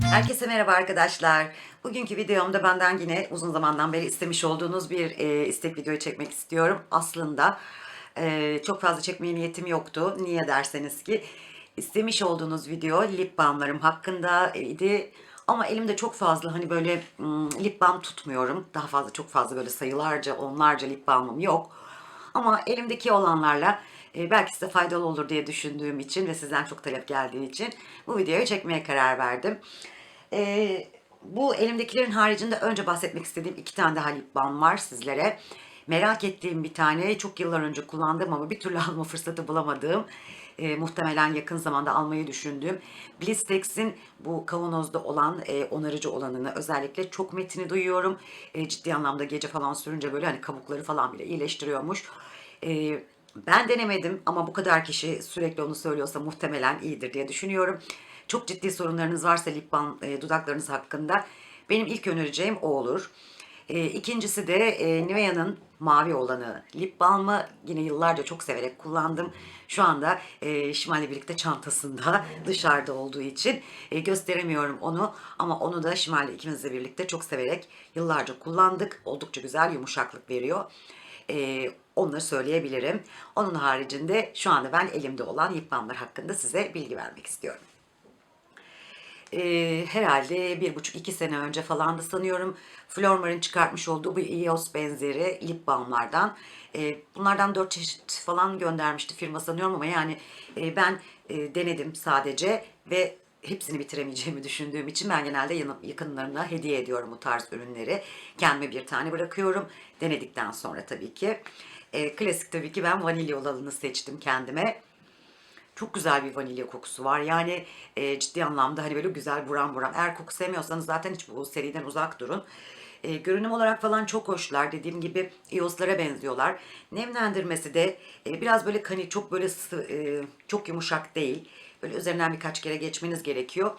Herkese merhaba arkadaşlar. Bugünkü videomda benden yine uzun zamandan beri istemiş olduğunuz bir e, istek videoyu çekmek istiyorum. Aslında e, çok fazla çekmeye niyetim yoktu. Niye derseniz ki istemiş olduğunuz video lip balmlarım hakkında idi. Ama elimde çok fazla hani böyle lip balm tutmuyorum. Daha fazla çok fazla böyle sayılarca onlarca lip balmım yok. Ama elimdeki olanlarla e, belki size faydalı olur diye düşündüğüm için ve sizden çok talep geldiği için bu videoyu çekmeye karar verdim. E, bu elimdekilerin haricinde önce bahsetmek istediğim iki tane daha lip balm var sizlere. Merak ettiğim bir tane çok yıllar önce kullandığım ama bir türlü alma fırsatı bulamadığım e, muhtemelen yakın zamanda almayı düşündüğüm Blistex'in bu kavanozda olan e, onarıcı olanını özellikle çok metini duyuyorum. E, ciddi anlamda gece falan sürünce böyle hani kabukları falan bile iyileştiriyormuş. E, ben denemedim ama bu kadar kişi sürekli onu söylüyorsa muhtemelen iyidir diye düşünüyorum. Çok ciddi sorunlarınız varsa lip balm e, dudaklarınız hakkında benim ilk önereceğim o olur. E, ikincisi de e, Nivea'nın mavi olanı lip balmı yine yıllarca çok severek kullandım. Şu anda e, Şimal'le birlikte çantasında dışarıda olduğu için e, gösteremiyorum onu. Ama onu da Şimal'le ikimizle birlikte çok severek yıllarca kullandık. Oldukça güzel yumuşaklık veriyor. E, onları söyleyebilirim. Onun haricinde şu anda ben elimde olan lip balmlar hakkında size bilgi vermek istiyorum e, herhalde bir buçuk iki sene önce falan da sanıyorum Flormar'ın çıkartmış olduğu bu EOS benzeri lip balmlardan. E, bunlardan dört çeşit falan göndermişti firma sanıyorum ama yani e, ben e, denedim sadece ve hepsini bitiremeyeceğimi düşündüğüm için ben genelde yakınlarına hediye ediyorum bu tarz ürünleri. Kendime bir tane bırakıyorum. Denedikten sonra tabii ki. E, klasik tabii ki ben vanilya olanını seçtim kendime. Çok güzel bir vanilya kokusu var. Yani e, ciddi anlamda hani böyle güzel buram buram. Eğer koku sevmiyorsanız zaten hiç bu seriden uzak durun. E, görünüm olarak falan çok hoşlar. Dediğim gibi ioslara benziyorlar. Nemlendirmesi de e, biraz böyle hani çok böyle sı- e, çok yumuşak değil. Böyle üzerinden birkaç kere geçmeniz gerekiyor.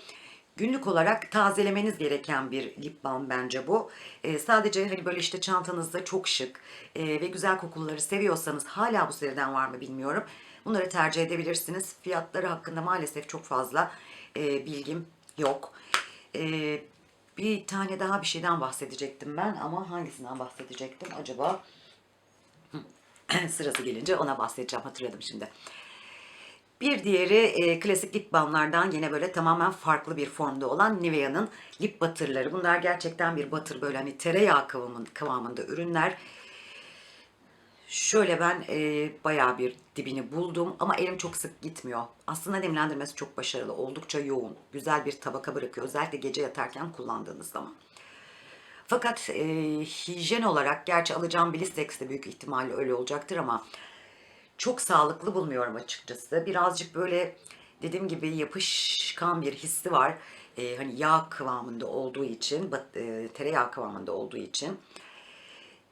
Günlük olarak tazelemeniz gereken bir lip balm bence bu. E, sadece hani böyle işte çantanızda çok şık e, ve güzel kokuları seviyorsanız hala bu seriden var mı bilmiyorum. Bunları tercih edebilirsiniz. Fiyatları hakkında maalesef çok fazla e, bilgim yok. E, bir tane daha bir şeyden bahsedecektim ben ama hangisinden bahsedecektim acaba? Sırası gelince ona bahsedeceğim hatırladım şimdi. Bir diğeri e, klasik lip balmlardan yine böyle tamamen farklı bir formda olan Nivea'nın lip batırları. Bunlar gerçekten bir batır böyle hani tereyağı kıvamında, kıvamında ürünler. Şöyle ben e, bayağı bir dibini buldum ama elim çok sık gitmiyor. Aslında nemlendirmesi çok başarılı, oldukça yoğun, güzel bir tabaka bırakıyor. Özellikle gece yatarken kullandığınız zaman. Fakat e, hijyen olarak gerçi alacağım Blistex de büyük ihtimalle öyle olacaktır ama çok sağlıklı bulmuyorum açıkçası. Birazcık böyle dediğim gibi yapışkan bir hissi var. E, hani yağ kıvamında olduğu için, e, tereyağı kıvamında olduğu için.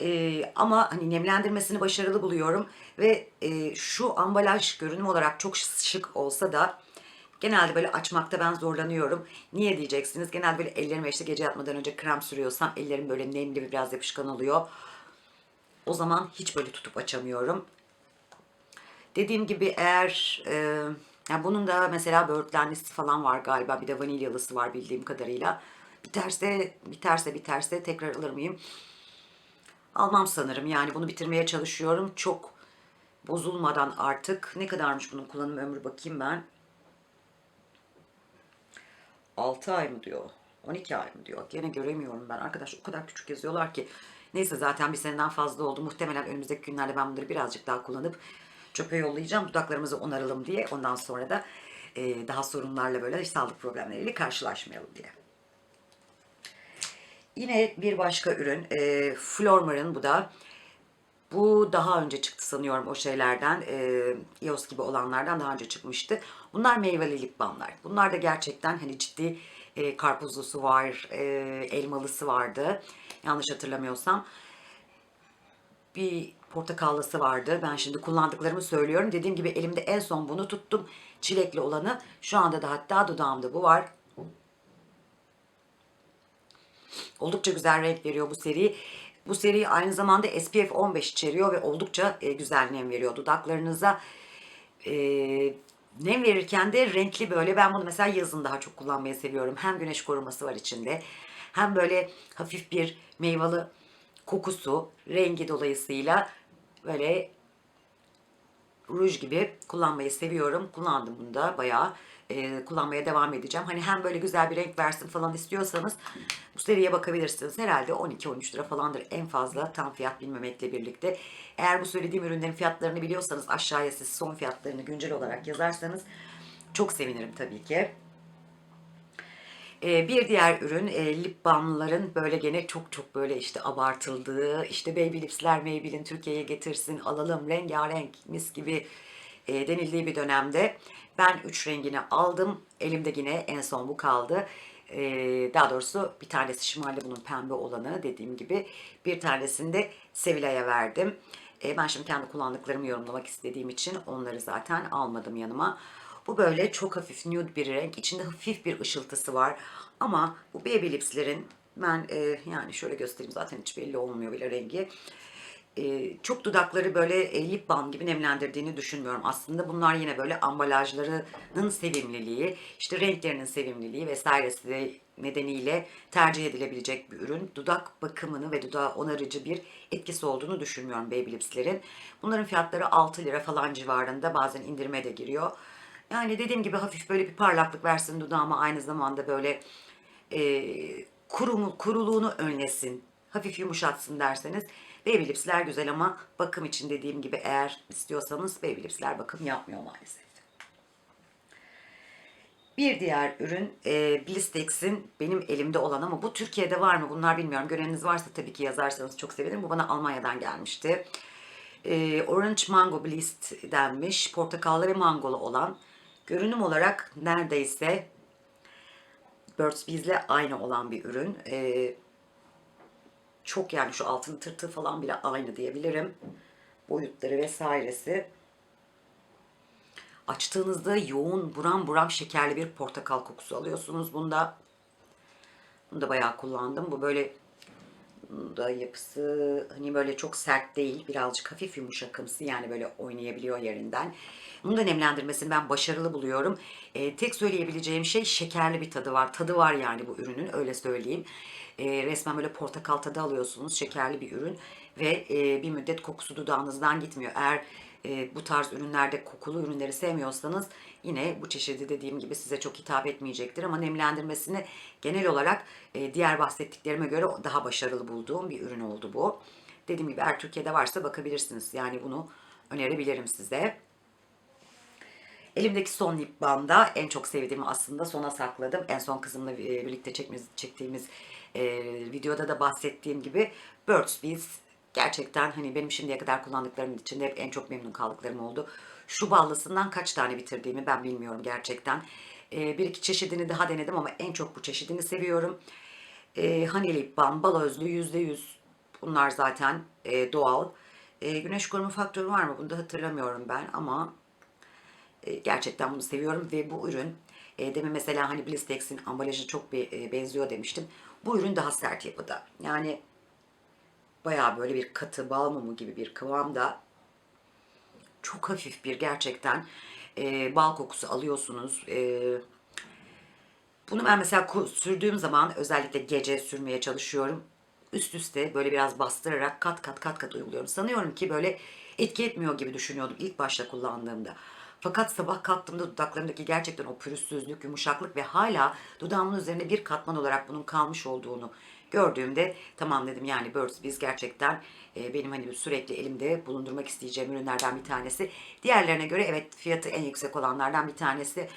Ee, ama hani nemlendirmesini başarılı buluyorum ve e, şu ambalaj görünüm olarak çok şık olsa da genelde böyle açmakta ben zorlanıyorum. Niye diyeceksiniz? Genelde böyle ellerime işte gece yatmadan önce krem sürüyorsam ellerim böyle nemli ve biraz yapışkan oluyor. O zaman hiç böyle tutup açamıyorum. Dediğim gibi eğer e, yani bunun da mesela böğürtlenlisi falan var galiba. Bir de vanilyalısı var bildiğim kadarıyla. Biterse biterse biterse tekrar alır mıyım? Almam sanırım. Yani bunu bitirmeye çalışıyorum. Çok bozulmadan artık. Ne kadarmış bunun kullanım ömrü bakayım ben. 6 ay mı diyor? 12 ay mı diyor? Gene göremiyorum ben. Arkadaş o kadar küçük yazıyorlar ki. Neyse zaten bir seneden fazla oldu. Muhtemelen önümüzdeki günlerde ben bunları birazcık daha kullanıp çöpe yollayacağım. Dudaklarımızı onaralım diye. Ondan sonra da e, daha sorunlarla böyle sağlık problemleriyle karşılaşmayalım diye. Yine bir başka ürün. E, Flormar'ın bu da. Bu daha önce çıktı sanıyorum o şeylerden. E, EOS gibi olanlardan daha önce çıkmıştı. Bunlar meyveli lip balmlar. Bunlar da gerçekten hani ciddi e, karpuzlusu var, e, elmalısı vardı. Yanlış hatırlamıyorsam. Bir portakallısı vardı. Ben şimdi kullandıklarımı söylüyorum. Dediğim gibi elimde en son bunu tuttum. Çilekli olanı. Şu anda da hatta dudağımda bu var. Oldukça güzel renk veriyor bu seri. Bu seri aynı zamanda SPF 15 içeriyor ve oldukça e, güzel nem veriyor dudaklarınıza. E, nem verirken de renkli böyle ben bunu mesela yazın daha çok kullanmayı seviyorum. Hem güneş koruması var içinde hem böyle hafif bir meyveli kokusu, rengi dolayısıyla böyle ruj gibi kullanmayı seviyorum. Kullandım bunu da bayağı e, kullanmaya devam edeceğim. Hani hem böyle güzel bir renk versin falan istiyorsanız bu seriye bakabilirsiniz. Herhalde 12-13 lira falandır en fazla tam fiyat bilmemekle birlikte. Eğer bu söylediğim ürünlerin fiyatlarını biliyorsanız aşağıya siz son fiyatlarını güncel olarak yazarsanız çok sevinirim tabii ki. Ee, bir diğer ürün e, lip balmların böyle gene çok çok böyle işte abartıldığı işte Baby Lips'ler Maybelline Türkiye'ye getirsin alalım rengarenk mis gibi e, denildiği bir dönemde ben 3 rengini aldım. Elimde yine en son bu kaldı. E, daha doğrusu bir tanesi şimalde bunun pembe olanı dediğim gibi bir tanesini de Sevilla'ya verdim. E, ben şimdi kendi kullandıklarımı yorumlamak istediğim için onları zaten almadım yanıma. Bu böyle çok hafif nude bir renk. İçinde hafif bir ışıltısı var. Ama bu Baby Lips'lerin ben e, yani şöyle göstereyim zaten hiç belli olmuyor bile rengi. E, çok dudakları böyle e, lip balm gibi nemlendirdiğini düşünmüyorum. Aslında bunlar yine böyle ambalajlarının sevimliliği, işte renklerinin sevimliliği vesairesi de nedeniyle tercih edilebilecek bir ürün. Dudak bakımını ve dudağı onarıcı bir etkisi olduğunu düşünmüyorum Baby Lips'lerin. Bunların fiyatları 6 lira falan civarında bazen indirime de giriyor. Yani dediğim gibi hafif böyle bir parlaklık versin dudağıma aynı zamanda böyle e, kurumu, kuruluğunu önlesin, hafif yumuşatsın derseniz Baby Lips'ler güzel ama bakım için dediğim gibi eğer istiyorsanız Baby Lips'ler bakım yapmıyor maalesef. Bir diğer ürün e, Blistex'in benim elimde olan ama bu Türkiye'de var mı bunlar bilmiyorum. Göreniniz varsa tabii ki yazarsanız çok sevinirim. Bu bana Almanya'dan gelmişti. E, Orange Mango Blist denmiş. Portakallı ve mangolu olan. Görünüm olarak neredeyse Burt's Bees'le aynı olan bir ürün. E, çok yani şu altın tırtığı falan bile aynı diyebilirim. Boyutları vesairesi. Açtığınızda yoğun buram buram şekerli bir portakal kokusu alıyorsunuz bunda. Bunu da bayağı kullandım. Bu böyle da yapısı hani böyle çok sert değil. Birazcık hafif yumuşakımsı yani böyle oynayabiliyor yerinden. Bunu da nemlendirmesini ben başarılı buluyorum. Ee, tek söyleyebileceğim şey şekerli bir tadı var. Tadı var yani bu ürünün öyle söyleyeyim. Ee, resmen böyle portakal tadı alıyorsunuz. Şekerli bir ürün ve e, bir müddet kokusu dudağınızdan gitmiyor. Eğer e, bu tarz ürünlerde kokulu ürünleri sevmiyorsanız yine bu çeşidi dediğim gibi size çok hitap etmeyecektir. Ama nemlendirmesini genel olarak e, diğer bahsettiklerime göre daha başarılı bulduğum bir ürün oldu bu. Dediğim gibi eğer Türkiye'de varsa bakabilirsiniz. Yani bunu önerebilirim size. Elimdeki son lip balmda en çok sevdiğimi aslında sona sakladım. En son kızımla e, birlikte çektiğimiz, çektiğimiz e, videoda da bahsettiğim gibi Burt's Bees gerçekten hani benim şimdiye kadar kullandıklarımın içinde hep en çok memnun kaldıklarım oldu. Şu ballısından kaç tane bitirdiğimi ben bilmiyorum gerçekten. E, bir iki çeşidini daha denedim ama en çok bu çeşidini seviyorum. E, Honey Lip Balm, bal özlü %100. Bunlar zaten e, doğal. E, güneş koruma faktörü var mı? Bunu da hatırlamıyorum ben ama e, gerçekten bunu seviyorum ve bu ürün e, demin mesela hani Blistex'in ambalajı çok bir e, benziyor demiştim. Bu ürün daha sert yapıda. Yani bayağı böyle bir katı bal mumu gibi bir kıvamda çok hafif bir gerçekten e, bal kokusu alıyorsunuz. E, bunu ben mesela sürdüğüm zaman özellikle gece sürmeye çalışıyorum. Üst üste böyle biraz bastırarak kat kat kat kat uyguluyorum. Sanıyorum ki böyle etki etmiyor gibi düşünüyordum ilk başta kullandığımda. Fakat sabah kalktığımda dudaklarımdaki gerçekten o pürüzsüzlük, yumuşaklık ve hala dudağımın üzerine bir katman olarak bunun kalmış olduğunu gördüğümde tamam dedim yani Birds Bees gerçekten e, benim hani sürekli elimde bulundurmak isteyeceğim ürünlerden bir tanesi. Diğerlerine göre evet fiyatı en yüksek olanlardan bir tanesi.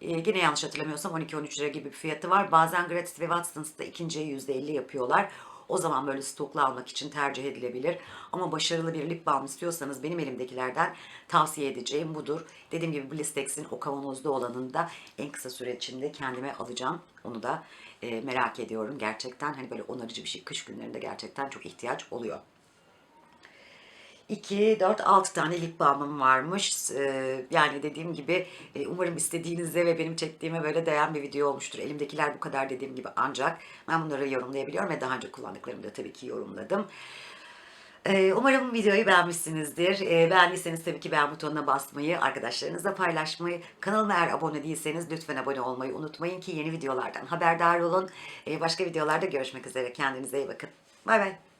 E, yine yanlış hatırlamıyorsam 12-13 lira gibi bir fiyatı var. Bazen Gratis ve Watsons'ta ikinciye %50 yapıyorlar. O zaman böyle stoklu almak için tercih edilebilir. Ama başarılı bir lip balm istiyorsanız benim elimdekilerden tavsiye edeceğim budur. Dediğim gibi Blistex'in o kavanozda olanını da en kısa süre içinde kendime alacağım. Onu da e, merak ediyorum gerçekten. Hani böyle onarıcı bir şey kış günlerinde gerçekten çok ihtiyaç oluyor. 2, 4, 6 tane lip balmım varmış. Ee, yani dediğim gibi e, umarım istediğinize ve benim çektiğime böyle değen bir video olmuştur. Elimdekiler bu kadar dediğim gibi ancak ben bunları yorumlayabiliyorum ve daha önce kullandıklarımı da tabii ki yorumladım. Ee, Umarım videoyu beğenmişsinizdir. Ee, Beğendiyseniz tabii ki beğen butonuna basmayı, arkadaşlarınızla paylaşmayı, kanalıma eğer abone değilseniz lütfen abone olmayı unutmayın ki yeni videolardan haberdar olun. Başka videolarda görüşmek üzere. Kendinize iyi bakın. Bay bay.